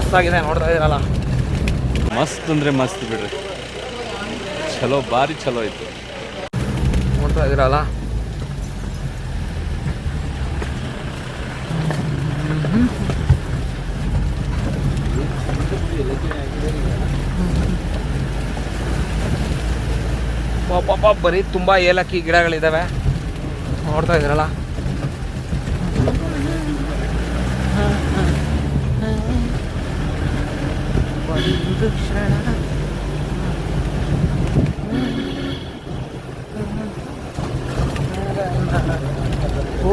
ಮಸ್ತಾಗಿದೆ ನೋಡ್ತಾ ಇದ್ದೀರಲ್ಲ. ಮಸ್ತ್ ಅಂದ್ರೆ ಮಸ್ತ್ ಬಿಡ್ರಿ. ಚಲೋ ಭಾರಿ ಚಲೋ ಐತಿ. ನೋಡ್ತಾ ಇದ್ದೀರಲ್ಲ. ಪಾಪ ಬರೀ ತುಂಬ ಏಲಕ್ಕಿ ಗಿಡಗಳಿದ್ದಾವೆ ನೋಡ್ತಾ ಇದ್ದೀರಲ್ಲ. ಒಂದು ಕ್ಷಣ ಓ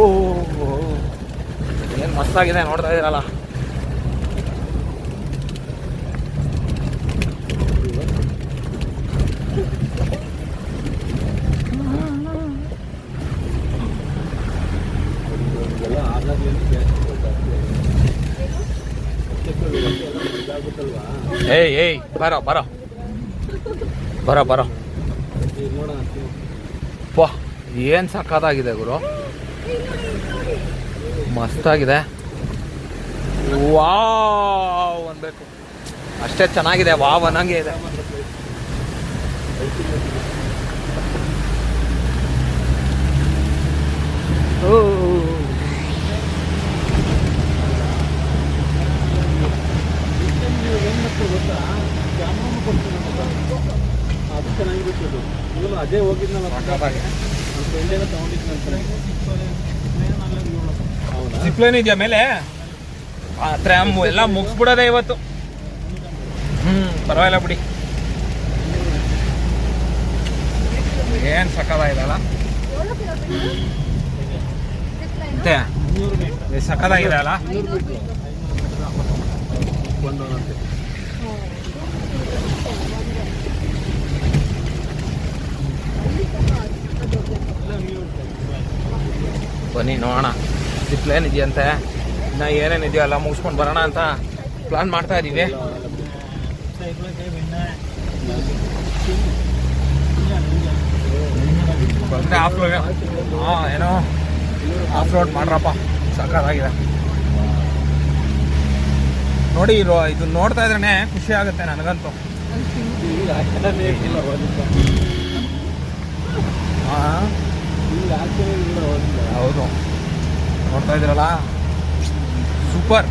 ಏನು ಮಸ್ತಾಗಿದೆ ನೋಡ್ತಾ ಇದ್ದೀರಲ್ಲ ಏಯ್ ಏಯ್ ಬರೋ ಬರೋ. ಬರೋ ಬರೋ. ವಾ ಏನು ಸಕ್ಕತ್ತಾಗಿದೆ ಗುರು? ಮಸ್ತಾಗಿದೆ. ವಾವ್ ಅನ್ಬೇಕು. ಅಷ್ಟೇ ಚೆನ್ನಾಗಿದೆ ವಾವ್ ಅನ್ನಂಗೆ ಇದೆ. ಗೊತ್ತಿದ್ದು ಅದೇ ಹೋಗಿದ್ನಲ್ಲ ಇದೆಯಾ ಮೇಲೆ? ಆ ಟ್ರ್ಯಾಮ್ ಎಲ್ಲ ಮುಗಿಸ್ಬಿಡೋದೆ ಇವತ್ತು. ಹ್ಞೂ ಪರವಾಗಿಲ್ಲ ಬಿಡಿ. ಏನು ಸಕಲ ಇದಲ್ಲ? ಸಕಲಾಗಿದೆ ಅಲ್ಲ? ಒಂದು ಬನ್ನಿ ನೋಡೋಣ. ಜಿಪ್ಲೈನ್ ಇದೆಯಂತೆ? ಇನ್ನ ಏನೇನು ಇದೆಯೋ ಎಲ್ಲ ಮುಗಿಸ್ಕೊಂಡು ಬರೋಣ ಅಂತ ಪ್ಲಾನ್ ಮಾಡ್ತಾ ಇದ್ದೀವಿ ಆಫ್ ರೋಡ್ ಹಾಂ ಏನೋ ಆಫ್ ರೋಡ್ ಮಾಡ್ರಪ್ಪ. ಸಕ್ಕತ್ತಾಗಿದೆ ನೋಡಿ ಇರೋ ಇದು ನೋಡ್ತಾ ಇದ್ರೇನೆ ಖುಷಿ ಆಗುತ್ತೆ ನನಗಂತೂ. ಹಾಂ ಈಗ ಹಾಕ್ತಾನೆ ಇಲ್ಲ ಹೋಗಿದ್ದ ಹೌದು. ನೋಡ್ತಾ ಇದ್ದೀರಲ್ಲ? ಸೂಪರ್.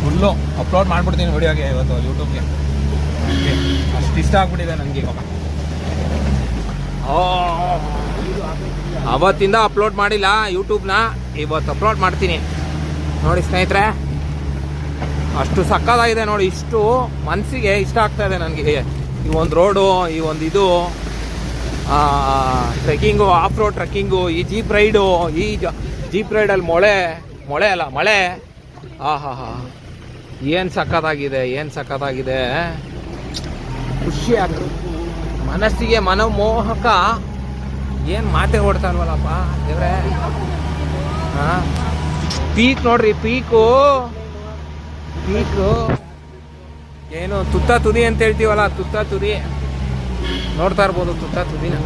ಫುಲ್ಲು ಅಪ್ಲೋಡ್ ಮಾಡ್ಬಿಡ್ತೀನಿ ವಿಡಿಯೋಗೆ ಇವತ್ತು ಯೂಟ್ಯೂಬ್ಗೆ. ಅಷ್ಟು ಇಷ್ಟ ಆಗ್ಬಿಟ್ಟಿದೆ ನನಗೆ ಇವಾಗ ಅವತ್ತಿಂದ ಅಪ್ಲೋಡ್ ಮಾಡಿಲ್ಲ ಯೂಟ್ಯೂಬ್ನ. ಇವತ್ತು ಅಪ್ಲೋಡ್ ಮಾಡ್ತೀನಿ. ನೋಡಿ ಸ್ನೇಹಿತರೆ. ಅಷ್ಟು ಸಕ್ಕತ್ತಾಗಿದೆ ನೋಡಿ, ಇಷ್ಟು ಮನಸ್ಸಿಗೆ ಇಷ್ಟ ಆಗ್ತಾ ಇದೆ ನನಗೆ. ಈ ಒಂದು ರೋಡು, ಈ ಒಂದು ಇದು ಟ್ರೆಕ್ಕಿಂಗು ಆಫ್ ರೋಡ್ ಟ್ರೆಕ್ಕಿಂಗು, ಈ ಜೀಪ್ ರೈಡು, ಈ ಜೀಪ್ ರೈಡಲ್ಲಿ ಮೊಳೆ ಮೊಳೆ ಅಲ್ಲ, ಮಳೆ. ಆ ಹಾ ಏನು ಸಕ್ಕತ್ತಾಗಿದೆ ಏನು ಸಕ್ಕತ್ತಾಗಿದೆ ಖುಷಿ ಮನಸ್ಸಿಗೆ ಮನಮೋಹಕ. ಏನು ಮಾತೆ ಓಡ್ತಾ ಇಲ್ವಲ್ಲಪ್ಪ ದೇವ್ರೆ. ಹಾಂ ಪೀಕ್ ನೋಡ್ರಿ, ಪೀಕು. ಪೀಕು. ಏನು ತುತ್ತ ತುದಿ ಅಂತ ಹೇಳ್ತೀವಲ್ಲ, ತುತ್ತ ತುದಿ. ನೋಡ್ತಾ ಇರ್ಬೋದು ತುತ್ತ ತುದಿನ.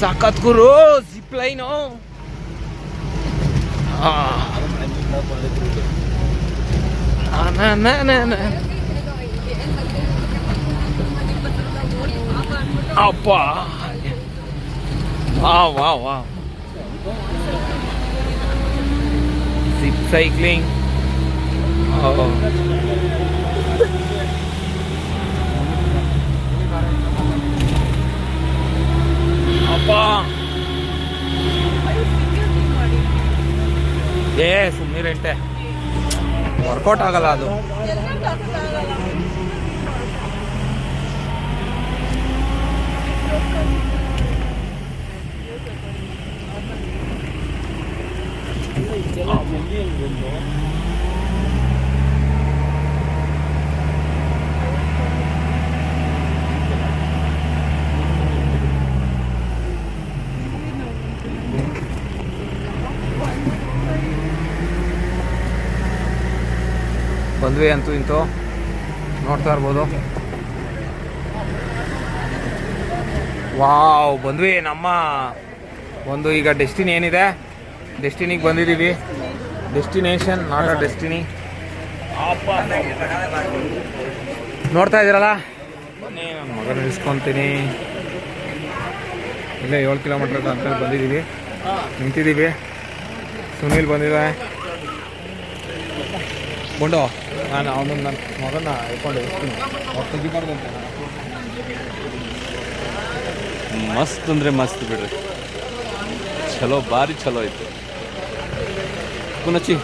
ಸಾಕತ್ ಗುರು ಜಿಪ್ಲೈನು ಅಪ್ಪ. ವಾ ವಾ ವಾ. cycling. Oo. Apa? Yes, ಸುಮ್ಮನೆ ರೆಂಟೆ ವರ್ಕೌಟ್ ಆಗಲ್ಲ ಅದು ಬಂದ್ವಿ ಅಂತೂ ಇಂತೂ ನೋಡ್ತಾ ಇರ್ಬೋದು. ವಾವ್, ಬಂದ್ವಿ. ನಮ್ಮ ಒಂದು ಈಗ ಡೆಸ್ಟಿನಿ ಏನಿದೆ? ಡೆಸ್ಟಿನಿಗೆ ಬಂದಿದ್ದೀವಿ. Destination, not a destiny. ನೋಡ್ತಾ ಇದ್ದೀರಲ್ಲ? ಬನ್ನಿ, ನನ್ನ ಮಗನ ಇಸ್ಕೊತೀನಿ. ಇಲ್ಲೇ ಏಳು ಕಿಲೋಮೀಟ್ರ್ ಅಂತ ಬಂದಿದ್ದೀವಿ. ನಿಂತಿದ್ದೀವಿ. ಸುನೀಲ್ ಬಂದಿದೆ ಕೊಂಡು ನಾನು ಅವನು ನನ್ನ ಮಗನ ಇಟ್ಕೊಂಡು ಹೋಗ್ತೀನಿ. ಅವ್ರು ತೆಗಿಬಾರ್ದು ಅಂತ ಮಸ್ತ್ ಅಂದರೆ ಮಸ್ತ್ ಬಿಡ್ರಿ. ಚಲೋ ಭಾರಿ ಚಲೋ ಐತೆ. ಕುನಚ್ಚಿ.